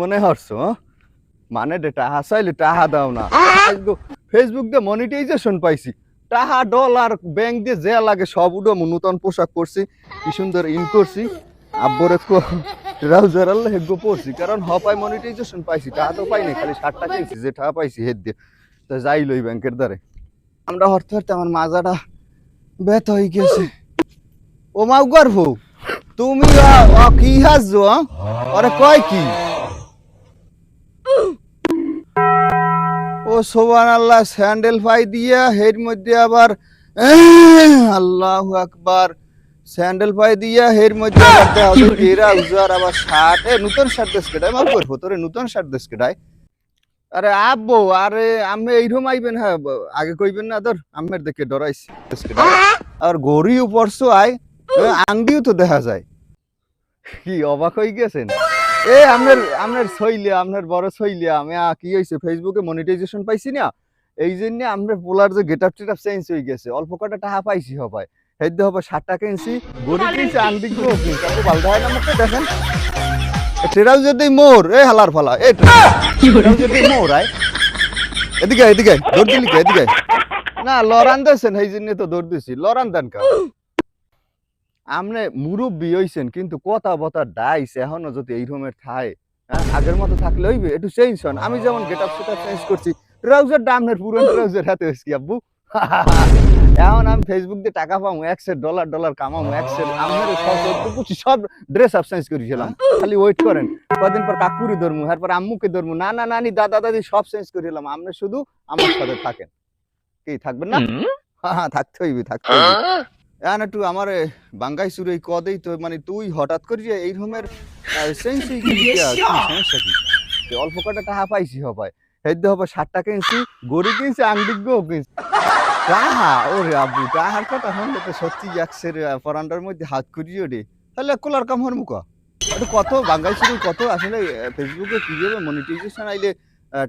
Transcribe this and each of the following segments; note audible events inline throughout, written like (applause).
মনে হরছো হ্যাঁ? মানে টাহা চাইলে টাহা দাও না। ফেসবুক দিয়ে মনিটাইজেশন পাইছি। টাহা ডলার ব্যাংক দিয়ে যে লাগে সব উডো নতুন পোশাক পরছি কি সুন্দর ইন করছি। আব্বরে ট্রাউজার আল্লাহ হেগো পরছি কারণ হপাই মনিটাইজেশন পাইছি টাহা তো পাইনি খালি ষাটটা কিনছি যে টাকা পাইছি হেদ দিয়ে। তো যাই লই ব্যাংকের দ্বারে। আমরা হরতে হরতে আমার মাজাটা ব্যথা হয়ে গেছে। ও মাউ গর্ভ তুমি কি হাসছো হ্যাঁ? আরে কয় কি? সোবান আল্লাহ স্যান্ডেল পাই দিয়া হের মধ্যে আবার, আল্লাহ আকবার। স্যান্ডেল পাই দিয়া হের মধ্যে টেরা উজার আবার শার্ট নতুন শার্ট দেশ কেটাই মাল করব তোরে নতুন শার্ট দেশ কেটাই আরে আব্বো, আরে আমি এইরকম আইবেন হ্যাঁ আগে কইবেন না তোর আমের দেখে ডরাইছি আর গড়িও পরশু আয় আংটিও তো দেখা যায়। কি অবাক হয়ে গেছেন? এ আপনার আপনার সইলে আপনার বড় সইলে আমি কি হয়েছে ফেসবুকে মনিটাইজেশন পাইছি না? এই জন্য আপনার পোলার যে গেট আপ টেট চেঞ্জ হয়ে গেছে। অল্প কটা টাকা পাইছি হবাই হেদ্দে হবে ষাট টাকা কিনছি গড়ি কিনছি কিনছি? তারপর বালদা আমাকে দেখেন। ট্রেরাও যদি মোর, এ, হালার ফালা, এ যদি মোর, আয়। এদিকে এদিকে দৌড় দিলি এদিকে না লরান দেছেন এই জন্য তো দৌড় দিছি। লরান দেন কা আমনে মুরব্বী হইছেন কিন্তু কথা বতা ডাইস এখনও যদি এই রকমের থায় হ্যাঁ, আগের মতো থাকলে হইবে একটু চেঞ্জ হন। আমি যেমন গেট আপ সেটা চেঞ্জ করছি ট্রাউজার দামের পুরো ট্রাউজার হাতে হয়েছি আব্বু। (laughs) এখন আমি ফেসবুক দিয়ে টাকা পাবো একশো ডলার ডলার কামাবো একশো আমার পঁচিশ সব ড্রেস আপ চেঞ্জ করেছিলাম খালি ওয়েট করেন কদিন পর কাকুরি ধরমু তারপর আম্মুকে ধরমু না না নানি দাদা দাদি সব চেঞ্জ করেছিলাম আপনি শুধু আমার সাথে থাকেন। কি থাকবেন না? হ্যাঁ হ্যাঁ থাকতে হইবে থাকতে হইবে। এখন একটু আমার বাঙ্গাই সুরে কদেই তো মানে তুই হঠাৎ করে যে এই রকমের সমস্যা কি? অল্প কটা টাকা পাইছি হবাই হেদ্দে হবে টাকা কিনছি গড়ি কিনছি আংটি গো কিনছি। টাহা ওরে আব্বু টাহার কথা শুনলে তো সত্যি একশের পরান্ডার মধ্যে হাত করিও রে তাহলে কোলার কাম হর মুখা কত বাঙ্গাই সুরে কত আসলে ফেসবুকে কীভাবে মনিটাইজেশন আইলে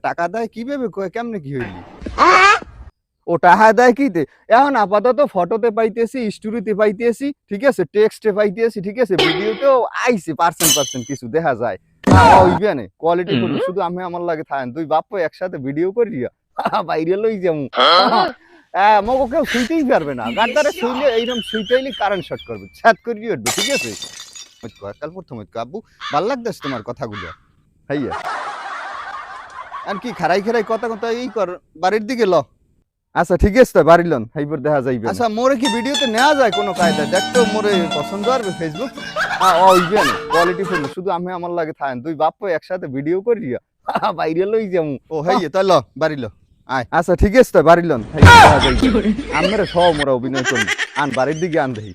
টাকা দেয় কীভাবে কেমনে কি হইলি? ও টাকা দেয় কি তে? এখন আপাতত ফটোতে পাইতেছি স্টোরিতে পাইতেছি ঠিক আছে? টেক্সটে পাইতেছি ঠিক আছে? ভিডিওতেও আইছে পার্সেন্ট পার্সেন্ট কিছু দেখা যায়। কোয়ালিটি শুধু আমি আমার লাগে থাকেন দুই বাপ একসাথে ভিডিও করি বাইরে লই হ্যাঁ? মগো কেউ শুইতেই পারবে না। গানটারে শুইলে এইরকম শুইতেইলে কারেন্ট শর্ট করবে ছাদ করি উঠবে ঠিক আছে? কাল প্রথম আব্বু ভালো লাগতেছে তোমার কথাগুলো হাইয়া আর কি খারাই খারাই কথা কথা এই কর বাড়ির দিকে ল। আচ্ছা ঠিক আছে তো বাড়ি লন এইবার দেখা যাইবে আচ্ছা মোরে কি ভিডিওতে নেওয়া যায় কোনো কায়দা? দেখতো মোরে পছন্দ করবে ফেসবুক ওইবেন ওইবে কোয়ালিটি ফুল। শুধু আমি আমার লাগে থাকেন দুই বাপ একসাথে ভিডিও করি (laughs) বাইরে লই যাব ও হেই তাই ল বাড়ি ল আয়। আচ্ছা ঠিক আছে তো বাড়ি লন আমরা সব মোরা অভিনয় করি আন বাড়ির দিকে আন দেখি।